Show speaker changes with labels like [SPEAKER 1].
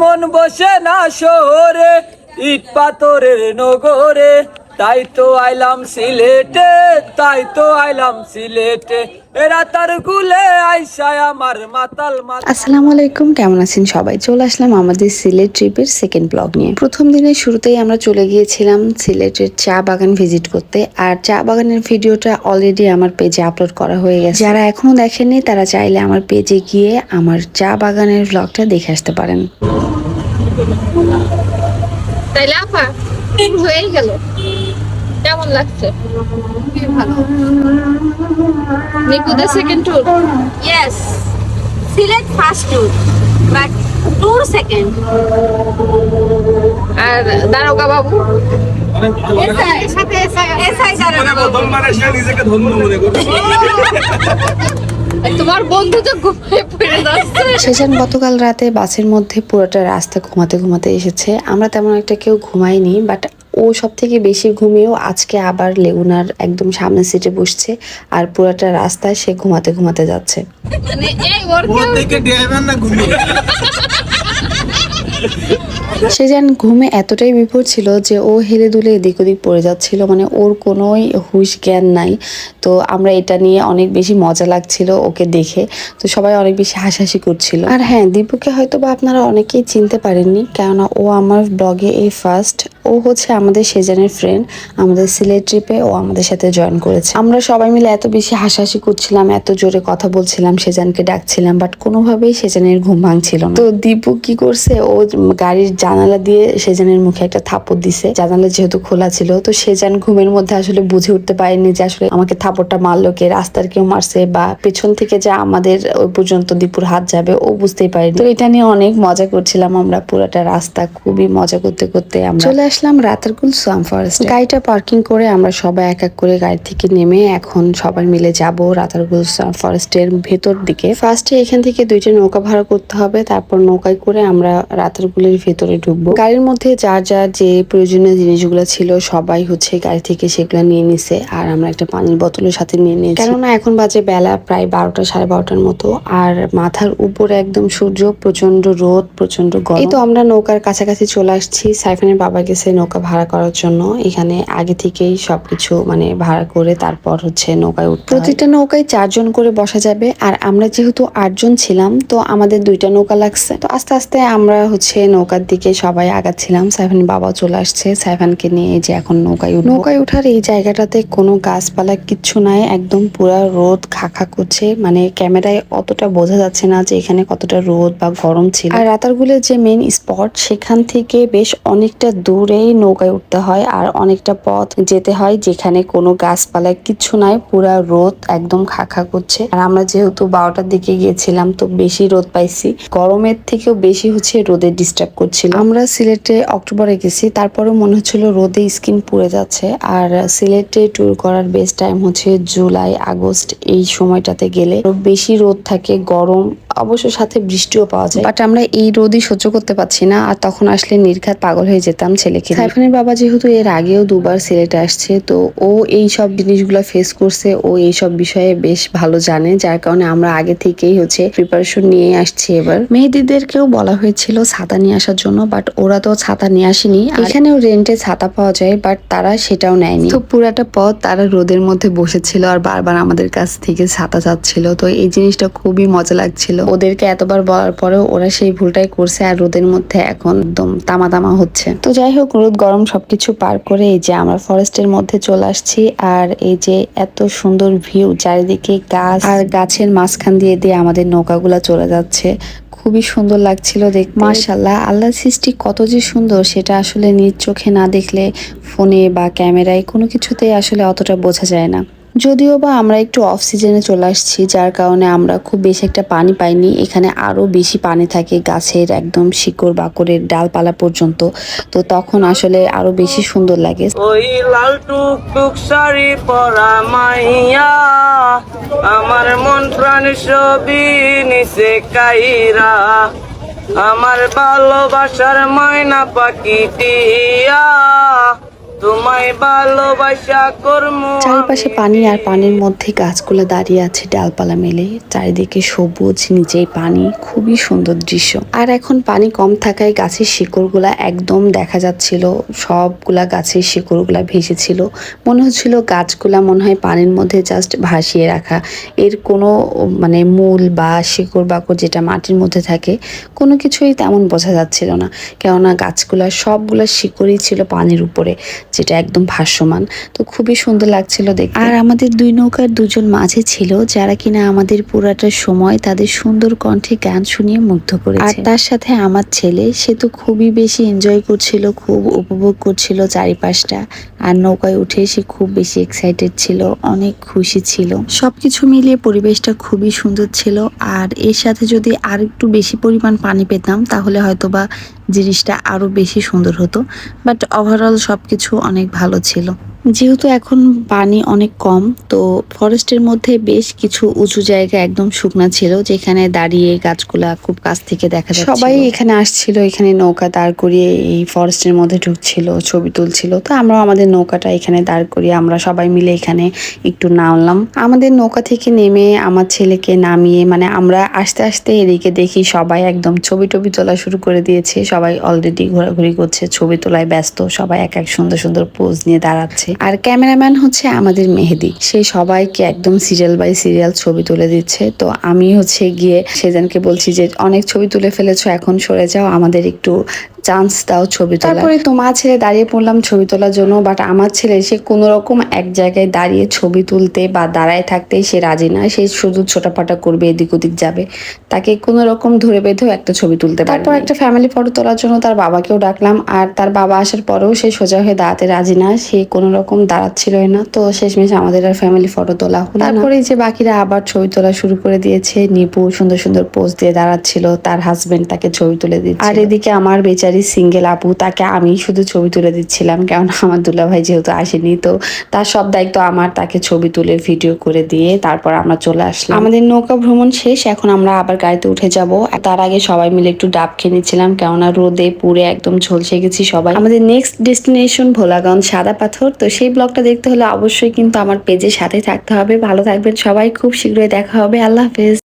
[SPEAKER 1] মন বসে না শহরে ইট পাথরের নগরে। তাই তো আইলাম সিলেটে তাই তো আইলাম সিলেটে। এরা তার গুলে আইসায় আমার মাতাল মাতাল।
[SPEAKER 2] আসসালামু আলাইকুম কেমন আছেন সবাই? চলে আসলাম আমাদের সিলেট ট্রিপের সেকেন্ড ব্লগ নিয়ে। প্রথম দিনের শুরুতেই আমরা চলে গিয়েছিলাম সিলেটের চা বাগান ভিজিট করতে আর চা বাগানের ভিডিওটা অলরেডি আমার পেজে আপলোড করা হয়ে গেছে। যারা এখনও দেখেননি তারা চাইলে আমার পেজে গিয়ে আমার চা বাগানের ব্লগটা দেখে আসতে পারেন।
[SPEAKER 3] তাইলে আপা হয়ে গেল। কেমন লাগছে? খুবই ভালো। নিকুদের second tour
[SPEAKER 4] Yes. Select fast tour, but tour second.
[SPEAKER 3] আর দারোগা বাবু?
[SPEAKER 5] মানে মনে
[SPEAKER 3] তোমার বন্ধু তো ঘুমিয়ে পড়ে
[SPEAKER 2] সেজান গতকাল রাতে বাসের মধ্যে পুরোটা রাস্তা ঘুমাতে ঘুমাতে এসেছে। আমরা তেমন একটা কেউ ঘুমাইনি বাট ও সব থেকে বেশি ঘুমিয়েও আজকে আবার লেগুনার একদম সামনে সিটে বসছে আর পুরাটা রাস্তায় সে ঘুমাতে ঘুমাতে যাচ্ছে।
[SPEAKER 3] মানে এই ওর
[SPEAKER 5] থেকে ড্রাইভার না ঘুমিয়ে।
[SPEAKER 2] সে যেন ঘুমে এতটাই বিপদ ছিল যে ও হেলে দুলে এদিক ওদিক পড়ে যাচ্ছিল। মানে ওর কোনোই হুশ জ্ঞান নাই। তো আমরা এটা নিয়ে অনেক বেশি মজা লাগছিল ওকে দেখে। তো সবাই অনেক বেশি হাসাহাসি করছিল। আর হ্যাঁ দীপুকে হয়তো বা আপনারা অনেকেই চিনতে পারেননি। কেননা ও আমার ব্লগে এই ফার্স্ট ও হচ্ছে আমাদের সেজানের ফ্রেন্ড আমাদের সিলেট ট্রিপে ও আমাদের সাথে জয়েন করেছে। আমরা সবাই মিলে এত বেশি হাসাহাসি করছিলাম, এত জোরে কথা বলছিলাম, সেজানকে ডাকছিলাম বাট কোনোভাবেই সেজানের ঘুম ভাঙছিল না। তো দীপু কি করছে? ও গাড়ির জানালা দিয়ে সেজানের মুখে একটা থাপড় দিছে। জানালা যেহেতু খোলা ছিল তো সেজান ঘুমের মধ্যে আসলে বুঝে উঠতে পারেনি যে আসলে আমাকে থাপড়টা মারলো কে রাস্তার কেউ মারছে বা পেছন থেকে যে আমাদের ওই পর্যন্ত দীপুর হাত যাবে ও বুঝতেই পারেনি। তো এটা নিয়ে অনেক মজা করছিলাম আমরা পুরোটা রাস্তা খুবই মজা করতে করতে আমরা চলে আসলাম রাতারগুল সোয়াম ফরেস্ট গাড়িটা পার্কিং করে আমরা সবাই এক এক করে গাড়ি থেকে নেমে এখন সবাই মিলে যাব রাতারগুল সোয়াম ফরেস্টের ভেতর দিকে। ফার্স্টে এখান থেকে দুইটা নৌকা ভাড়া করতে হবে তারপর নৌকায় করে আমরা রাতারগুলের ভেতরে ঢুকবো। গাড়ির মধ্যে যার যার যে প্রয়োজনীয় জিনিসগুলো ছিল সবাই হচ্ছে গাড়ি থেকে সেগুলো নিয়ে নিছে আর আমরা একটা পানির বোতলের সাথে নিয়ে নিয়েছি। কেননা এখন বাজে বেলা প্রায় বারোটা সাড়ে বারোটার মতো আর মাথার উপরে একদম সূর্য প্রচণ্ড রোদ প্রচণ্ড গরম। এই তো আমরা নৌকার কাছাকাছি চলে আসছি সাইফানের বাবা গেছে নৌকা ভাড়া করার জন্য। এখানে আগে থেকেই সবকিছু মানে ভাড়া করে তারপর হচ্ছে নৌকায় উঠতে প্রতিটা নৌকায় চারজন করে বসা যাবে আর আমরা যেহেতু আটজন ছিলাম তো আমাদের দুইটা নৌকা লাগছে। তো আস্তে আস্তে আমরা হচ্ছে নৌকার দিকে সবাই আগাচ্ছিলাম সাইফানের বাবা চলে আসছে। সাইফানকে নিয়ে এই যে এখন নৌকায় নৌকায় ওঠার এই জায়গাটাতে কোনো গাছপালা কিচ্ছু নাই একদম পুরা রোদ খাখা করছে। মানে ক্যামেরায় অতটা বোঝা যাচ্ছে না যে এখানে কতটা রোদ বা গরম ছিল। আর রাতারগুলের যে মেন স্পট সেখান থেকে বেশ অনেকটা দূরেই নৌকায় উঠতে হয় আর অনেকটা পথ যেতে হয় যেখানে কোনো গাছপালা কিচ্ছু নাই পুরা রোদ একদম খাখা করছে। আর আমরা যেহেতু বারোটার দিকে গিয়েছিলাম তো বেশি রোদ পাইছি। গরমের থেকেও বেশি হচ্ছে রোদে ডিস্টার্ব করছিল। আমরা সিলেটে অক্টোবরে গেছি, তারপরেও মনে হচ্ছিল রোদে স্কিন পুড়ে যাচ্ছে। আর সিলেটে ট্যুর করার বেস্ট টাইম হচ্ছে জুলাই, আগস্ট এই সময়টাতে গেলে। বেশি রোদ থাকে, গরম, অবশ্য সাথে বৃষ্টিও পাওয়া যায়। বাট আমরা এই রোদই সহ্য করতে পারছি না, আর তখন আসলে নির্ঘাত পাগল হয়ে যেতাম ছেলেকে সাইফানের বাবা যেহেতু এর আগেও দুবার সিলেটে আসছে, তো ও এই সব জিনিসগুলো ফেস করছে, ও এই সব বিষয়ে বেশ ভালো জানে, যার কারণে আমরা আগে থেকেই হচ্ছে প্রিপারেশন নিয়ে আসছি এবার। মেয়েদিদেরকেও বলা হয়েছিল সাদা নিয়ে আসার জন্য বাট ওরা তো ছাতা নিয়ে আসেনি। এখানেও রেন্টে ছাতা পাওয়া যায় বাট তারা সেটাও নেয়নি। তো পুরাটা পথ তারা রোদের মধ্যে বসেছিল আর বারবার আমাদের কাছ থেকে ছাতা চাচ্ছিল। তো এই জিনিসটা খুবই মজা লাগছিল। ওদেরকে এতবার বলার পরেও ওরা সেই ভুলটাই করছে আর রোদের মধ্যে এখন একদম তামা তামা হচ্ছে। তো যাই হোক, রোদ, গরম সবকিছু পার করে এই যে আমরা ফরেস্টের মধ্যে চলে আসছি আর এই যে এত সুন্দর ভিউ চারিদিকে গাছ আর গাছের মাঝখান দিয়ে দিয়ে আমাদের নৌকাগুলা চলে যাচ্ছে। খুবই সুন্দর লাগছিল দেখ মার্শাল্লাহ আল্লাহ সৃষ্টি কত যে সুন্দর সেটা আসলে নিজ চোখে না দেখলে ফোনে বা ক্যামেরায় কোনো কিছুতেই আসলে অতটা বোঝা যায় না। যদিও বা আমরা একটু অফ সিজনে চলে আসছি, যার কারণে আমরা খুব বেশি একটা পানি পাইনি। এখানে আরও বেশি পানি থাকে গাছের একদম শিকড় বাকড়ের ডালপালা পর্যন্ত। তো তখন আসলে আরও বেশি সুন্দর লাগে।
[SPEAKER 1] লাল আমার মন আমার ভালোবাসার ময়না পাখি
[SPEAKER 2] চারিপাশে পানি আর পানির মধ্যে গাছগুলো দাঁড়িয়ে আছে ডালপালা মেলে। চারিদিকে সবুজ নিচেই পানি। খুবই সুন্দর দৃশ্য। আর এখন পানি কম থাকায় গাছের শিকড়গুলা একদম দেখা যাচ্ছিল। সবগুলা গাছের শিকড়গুলা ভেসেছিল। মনে হচ্ছিল গাছগুলা মনে হয় পানির মধ্যে জাস্ট ভাসিয়ে রাখা। এর কোনো মানে মূল বা শিকড় বাকড় যেটা মাটির মধ্যে থাকে কোনো কিছুই তেমন বোঝা যাচ্ছিল না। কেননা গাছগুলা সবগুলা শিকড়ই ছিল পানির উপরে। যেটা একদম ভাসমান তো খুবই সুন্দর লাগছিল দেখতে। আর আমাদের দুই নৌকার দুজন মাঝে ছিল, যারা কিনা আমাদের পুরাটা সময় তাদের সুন্দর কণ্ঠে গান শুনিয়ে মুগ্ধ করেছে। আর তার সাথে আমার ছেলে, সে তো খুবই বেশি এনজয় করছিল, খুব উপভোগ করছিল চারিপাশটা। আর নৌকায় উঠে সে খুব বেশি এক্সাইটেড ছিল, অনেক খুশি ছিল। সবকিছু মিলিয়ে পরিবেশটা খুবই সুন্দর ছিল, আর এর সাথে যদি আর একটু বেশি পরিমাণ পানি পেতাম, তাহলে হয়তো বা জিনিসটা আরও বেশি সুন্দর হতো বাট ওভারঅল সব কিছু অনেক ভালো ছিল। যেহেতু এখন পানি অনেক কম, তো ফরেস্টের মধ্যে বেশ কিছু উঁচু জায়গা একদম শুকনা ছিল, যেখানে দাঁড়িয়ে গাছগুলা খুব কাছ থেকে দেখা যাচ্ছে সবাই এখানে আসছিল, এখানে নৌকা দাঁড় করিয়ে এই ফরেস্টের মধ্যে ঢুকছিল, ছবি তুলছিল। তো আমরা আমাদের নৌকাটা এখানে দাঁড় করিয়ে আমরা সবাই মিলে এখানে একটু নামলাম। আমাদের নৌকা থেকে নেমে আমার ছেলেকে নামিয়ে মানে আমরা আস্তে আস্তে এদিকে দেখি সবাই একদম ছবি টবি তোলা শুরু করে দিয়েছে। সবাই অলরেডি ঘোরাঘুরি করছে, ছবি তোলায় ব্যস্ত, সবাই এক এক সুন্দর সুন্দর পোজ নিয়ে দাঁড়াচ্ছে। আর ক্যামেরাম্যান হচ্ছে আমাদের মেহেদি। সে সবাইকে একদম সিরিয়াল বাই সিরিয়াল ছবি তুলে দিচ্ছে। তো আমি হচ্ছে গিয়ে সেজনকে বলছি যে, অনেক ছবি তুলে ফেলেছো, এখন সরে যাও। আমাদের একটু চান্স দাও ছবি তোলা তারপরে তোমার ছেলে দাঁড়িয়ে পড়লাম ছবি তোলার জন্য বাট আমার ছেলে সে কোনো রকম এক জায়গায় দাঁড়িয়ে ছবি তুলতে বা দাঁড়ায় থাকতে সে রাজি না সে শুধু ছোটাপাটা করবে এদিক ওদিক যাবে। তাকে কোনো রকম ধরে বেঁধেও একটা ছবি তুলতে পারে তারপর একটা ফ্যামিলি ফটো তোলার জন্য তার বাবাকেও ডাকলাম আর তার বাবা আসার পরেও সে সোজা হয়ে দাঁড়াতে রাজি না সে কোনো রকম দাঁড়াচ্ছিলই না তো শেষমেশ আমাদের আর ফ্যামিলি ফটো তোলা হলো তারপরে যে বাকিরা আবার ছবি তোলা শুরু করে দিয়েছে নিপু সুন্দর সুন্দর পোজ দিয়ে দাঁড়াচ্ছিল তার হাজবেন্ড তাকে ছবি তুলে দিচ্ছে। আর এদিকে আমার বেচারি সিঙ্গেল আপু, তাকে আমি শুধু ছবি তুলে দিচ্ছিলাম কারণ আমার দুলাভাই যেহেতু আসেনি, তো তার সব দায়িত্ব আমার, তাকে ছবি তুলে ভিডিও করে দিয়ে তারপর আমরা চলে আসলাম। আমাদের নৌকা ভ্রমণ শেষ, এখন আমরা আবার গাড়িতে উঠে যাব। তার আগে সবাই মিলে একটু ডাব খেয়ে নিচ্ছিলাম, কেননা রোদে পুড়ে একদম ঝলসে গেছি সবাই। আমাদের নেক্সট ডেস্টিনেশন ভোলাগঞ্জ সাদা পাথর, তো সেই ব্লগটা দেখতে হলে অবশ্যই কিন্তু আমার পেজের সাথে থাকতে হবে। ভালো থাকবেন সবাই, খুব শীঘ্রই দেখা হবে, আল্লাহ হাফেজ।